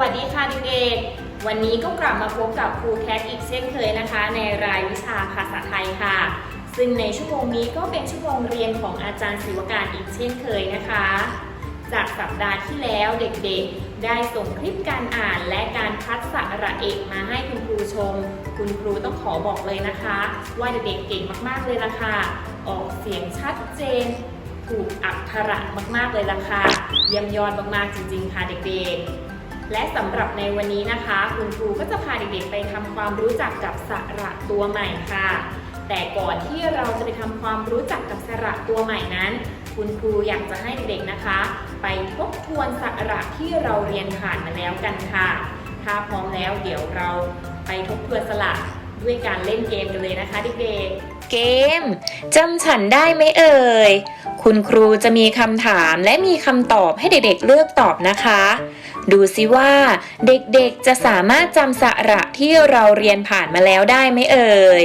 วัสดีค่ะเด็กๆ วันนี้ก็กลับมาพบกับครูแคทอีกเช่นเคยนะคะ ในรายวิชาภาษาไทยค่ะ ซึ่งในชั่วโมงนี้ก็เป็นชั่วโมงเรียนของอาจารย์ศิวการอีกเช่นเคยนะคะ จากสัปดาห์ที่แล้วเด็กๆ ได้ส่งคลิปการอ่านและการคัดสระเอกมาให้คุณครูชม คุณครูต้องขอบอกเลยนะคะ ว่าเด็กๆเก่งมากๆเลยล่ะค่ะ ออกเสียงชัดเจนถูกอักขระมากๆเลยล่ะค่ะเยี่ยมยอดมากๆจริง ๆ ค่ะเด็กๆ และสำหรับในวันนี้นะคะ คุณครูก็จะพาเด็กๆไปทำความรู้จักกับสระตัวใหม่ค่ะ แต่ก่อนที่เราจะไปทำความรู้จักกับสระตัวใหม่นั้น คุณครูอยากจะให้เด็กๆนะคะ ไปทบทวนสระที่เราเรียนผ่านมาแล้วกันค่ะ ถ้าพร้อมแล้วเดี๋ยวเราไปทบทวนสระด้วยการเล่นเกมกันเลยนะคะเด็กๆ เกมจำฉันได้ไหมเอ่ย คุณครูจะมีคำถามและมีคำตอบให้เด็กๆเลือกตอบนะคะ ดูสิว่าเด็กๆจะสามารถจำสระที่เราเรียนผ่านมาแล้วได้ไหมเอ่ย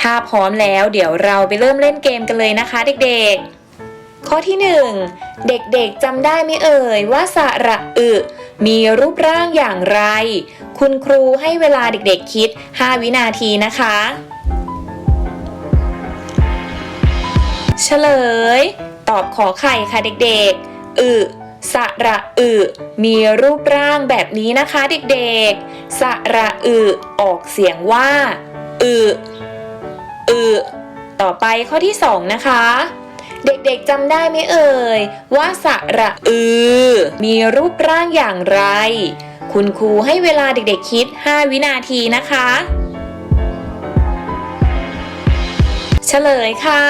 ถ้าพร้อมแล้วเดี๋ยวเราไปเริ่มเล่นเกมกันเลยนะคะ เด็กๆข้อที่ 1 เด็กๆจำได้ไหมเอ่ยว่าสระอึ มีรูปร่างอย่างไร คุณครูให้เวลาเด็กๆคิด 5 วินาทีนะคะ เฉลย ตอบขอไข่ค่ะเด็กๆ อึสระอึมีรูปร่างแบบนี้นะคะเด็กๆ สระอึออกเสียงว่าอึอึต่อไปข้อที่สองนะคะ เด็กๆจำได้ไหมเอ่ย ว่าสระอึมีรูปร่างอย่างไร คุณครูให้เวลาเด็กๆคิด 5 วินาทีนะคะ เฉลยค่ะ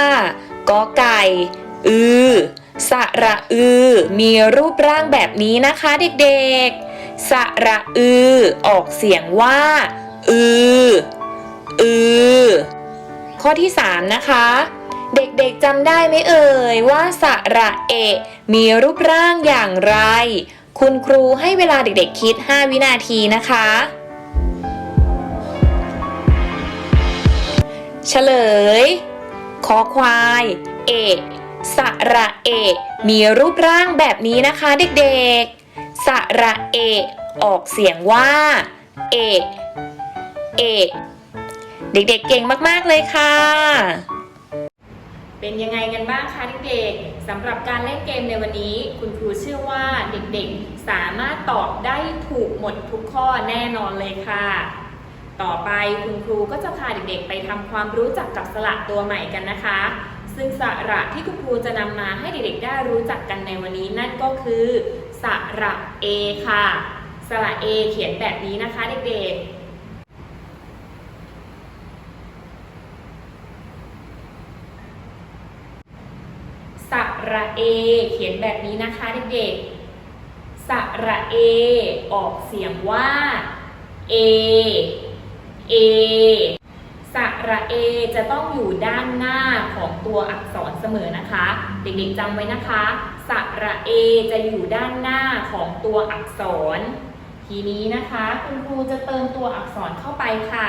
กอไก่ อือ สระอือ มีรูปร่างแบบนี้นะคะเด็กๆ สระอือ ออกเสียงว่า อือ อือ ข้อที่ 3 นะคะ เด็กๆจำได้ไหมเอ่ยว่าสระเอะ มีรูปร่างอย่างไร คุณครูให้เวลาเด็กๆคิด 5 วินาทีนะคะเฉลย คอควาย เอกสระเอกมีรูปร่างแบบนี้นะคะเด็กๆสระเอกออกเสียงว่า เอกเอกเด็กๆเก่งมากๆเลยค่ะ เป็นยังไงกันบ้างคะเด็กๆสำหรับการเล่นเกมในวันนี้ คุณครูเชื่อว่าเด็กๆ สามารถตอบได้ถูกหมดทุกข้อแน่นอนเลยค่ะ ต่อไปคุณครูก็จะพาเด็กๆ ไปทำความรู้จักกับสระตัวใหม่กันนะคะ ซึ่งสระที่คุณครูจะนำมาให้เด็กๆ ได้รู้จักกันในวันนี้นั่นก็คือสระเอค่ะ สระเอเขียนแบบนี้นะคะเด็กๆสระเอ เขียนแบบนี้นะคะเด็กๆสระเอ ออกเสียงว่า เอ เอสระเอจะต้องอยู่ด้านหน้าของตัวอักษรเสมอนะคะ เด็กๆจำไว้นะคะสระเอจะอยู่ด้านหน้าของตัวอักษร ทีนี้นะคะคุณครูจะเติมตัวอักษรเข้าไปค่ะ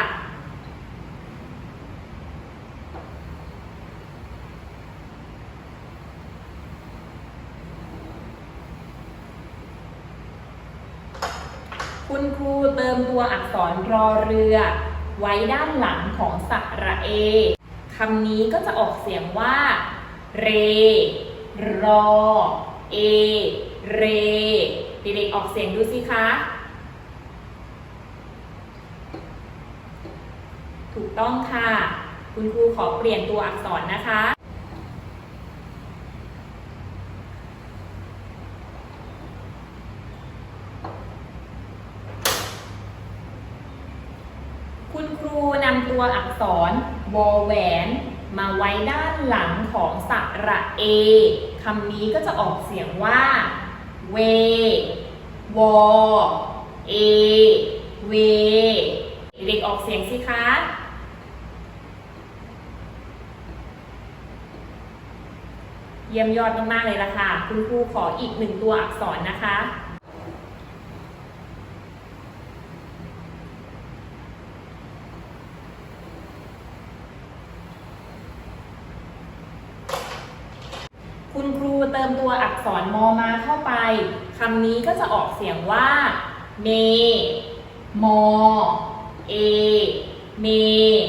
คุณครูเติมตัวอักษรรอเรือ ไว้ด้านหลังของสระเอคำนี้ก็จะออกเสียงว่า เร รอ เอ เร เด็กๆออกเสียงดูสิคะ ถูกต้องค่ะ คุณครูขอเปลี่ยนตัวอักษรนะคะ คุณครูนำ ตัวอักษรวอแหวน มาไว้ด้านหลังของสระเอคำนี้ก็จะออกเสียงว่าเววอเอเวเด็กออกเสียงสิคะเยี่ยมยอดมากๆเลยล่ะค่ะ คุณครูขออีกหนึ่งตัวอักษรนะคะ คุณครูเติมตัวอักษรมอมาเข้าไปคำนี้ก็จะออกเสียงว่าเมมอเอเม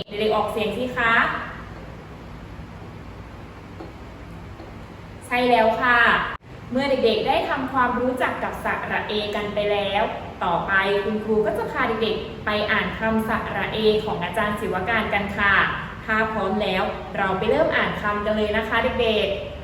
เด็กๆออกเสียงสิคะใช่แล้วค่ะ เมื่อเด็กๆได้ทำความรู้จักกับสระเอกันไปแล้ว ต่อไปคุณครูก็จะพาเด็กๆ ไปอ่านคำสระเอของอาจารย์ศิวการกันค่ะ ถ้าพร้อมแล้วเราไปเริ่มอ่านคำกันเลยนะคะเด็กๆ